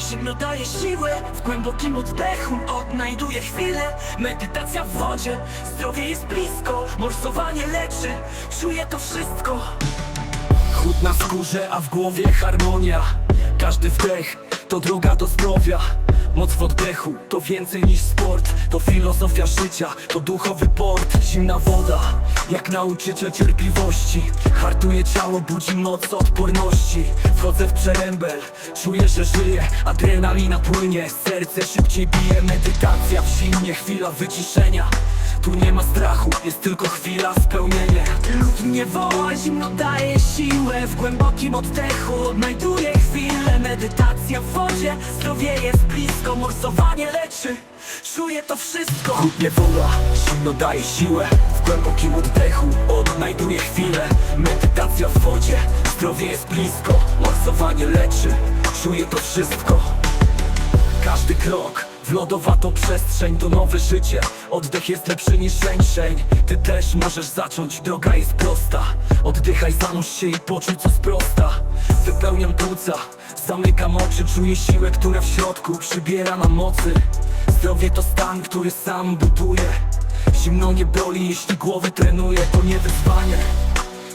zimno daje siłę W głębokim oddechu odnajduję chwilę. Medytacja w wodzie, zdrowie jest blisko Morsowanie leczy, czuję to wszystko. Chód na skórze, a w głowie harmonia. Każdy wdech to droga do zdrowia. Moc w oddechu to więcej niż sport To filozofia życia, to duchowy port. Zimna woda, jak nauczyciel cierpliwości. Hartuje ciało, budzi moc odporności Wchodzę w przerębel, czuję, że żyję Adrenalina płynie, serce szybciej bije. Medytacja w zimnie, chwila wyciszenia. Tu nie ma strachu, jest tylko chwila spełnienia. Lud mnie woła, zimno daje siłę. W głębokim oddechu odnajduję chwilę. Medytacja w wodzie, zdrowie jest blisko Morsowanie leczy, czuję to wszystko. Lud mnie woła, zimno daje siłę. W głębokim oddechu odnajduję chwilę. Medytacja w zdrowie jest blisko Morsowanie leczy, czuję to wszystko. Każdy krok w lodowatą przestrzeń to nowe życie. Oddech jest lepszy niż żeńszeń Ty też możesz zacząć, droga jest prosta. Oddychaj, zanurz się i poczuj co sprosta. Wypełniam płuca, zamykam oczy Czuję siłę, która w środku przybiera na mocy. Zdrowie to stan, który sam buduje. Zimno nie boli, jeśli głowę trenuje To nie wyzwanie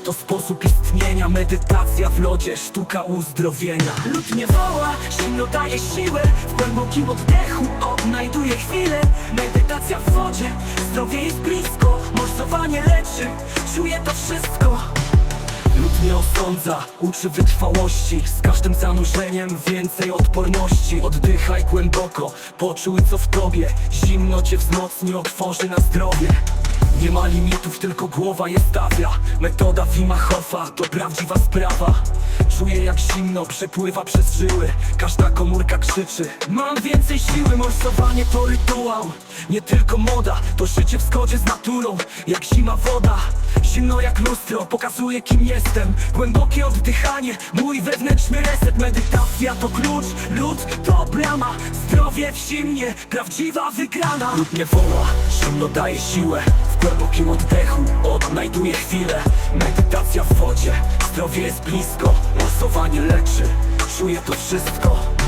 to sposób istnienia, medytacja w lodzie, sztuka uzdrowienia. Lud mnie woła, zimno daje siłę. W głębokim oddechu odnajduję chwilę. Medytacja w wodzie, zdrowie jest blisko. Morsowanie leczy, czuję to wszystko. Lud nie osądza, uczy wytrwałości. Z każdym zanurzeniem więcej odporności. Oddychaj głęboko, poczuj co w tobie. Zimno cię wzmocni, otworzy na zdrowie nie ma limitów, tylko głowa je stawia. Metoda Wima Hofa to prawdziwa sprawa. Czuję jak zimno przepływa przez żyły. Każda komórka krzyczy. Mam więcej siły, morsowanie to rytuał. Nie tylko moda, to życie w zgodzie z naturą. Jak zima woda. Zimno jak lustro, pokazuje kim jestem. Głębokie oddychanie, mój wewnętrzny reset. Medytacja to klucz, lód to brama. Zdrowie w zimnie, prawdziwa wygrana. Lud mnie woła, zimno daje siłę W głębokim oddechu odnajduję chwilę. Medytacja w wodzie, zdrowie jest blisko Losowanie leczy, czuję to wszystko